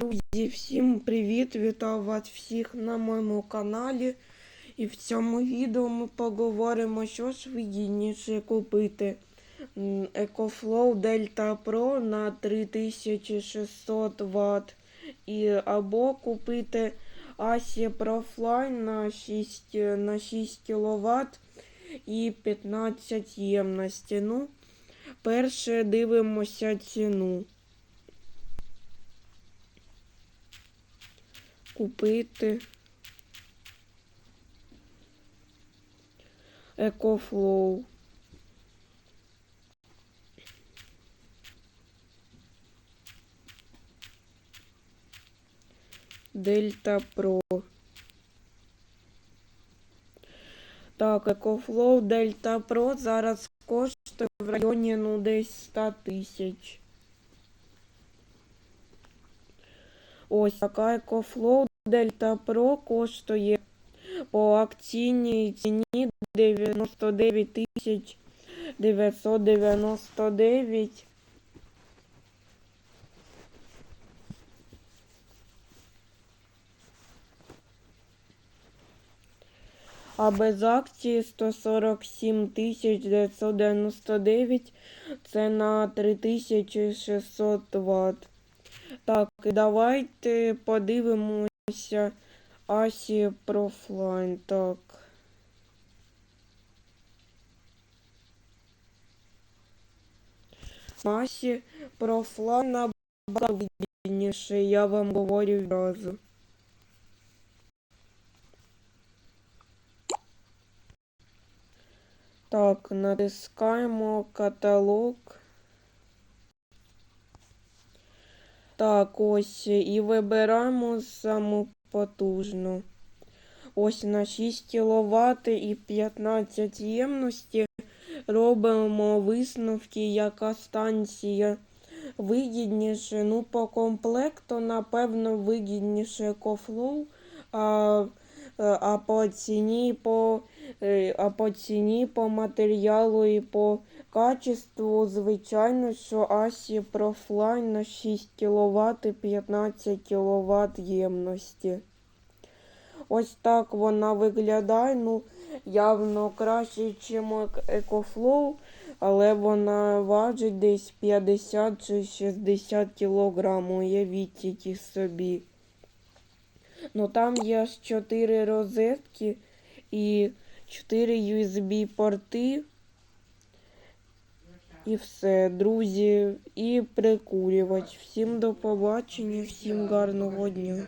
Друзі, всім привіт! Вітаю вас всіх на моєму каналі. І в цьому відео ми поговоримо, що ж вигідніше купити. EcoFlow Delta Pro на 3600 Вт і або купити ASI Profline на 6, на 6 кВт і 15 ємності. Ну, перше дивимося ціну. Купити EcoFlow. Дельта Про. Так, EcoFlow Delta Pro зараз коштує в районі ну десь 100 тисяч. Ось така EcoFlow Delta Pro коштує по акційній ціні 99 тисяч 999. А без акції 147 тисяч 999. Це на 3600 Вт. Так, давайте подивимося Асі Профлайн. Так. Асі Профлайн набагато я вам говорю відразу. Так, натискаємо каталог. Так, ось і вибираємо саму потужну. Ось на 6 кВт і 15 ємності робимо висновки, яка станція вигідніше. Ну, по комплекту, напевно, вигідніше EcoFlow, а, а по ціні по А по ціні, по матеріалу і по качеству, звичайно, що Асі Профлайн на 6 кВт і 15 кВт ємності. Ось так вона виглядає. Ну, явно краще, ніж EcoFlow, але вона важить десь 50 чи 60 кг, уявіть тільки собі. Ну там є аж 4 розетки і 4 USB порти. І все, друзі, і прикурювач. Всім до побачення, всім гарного дня.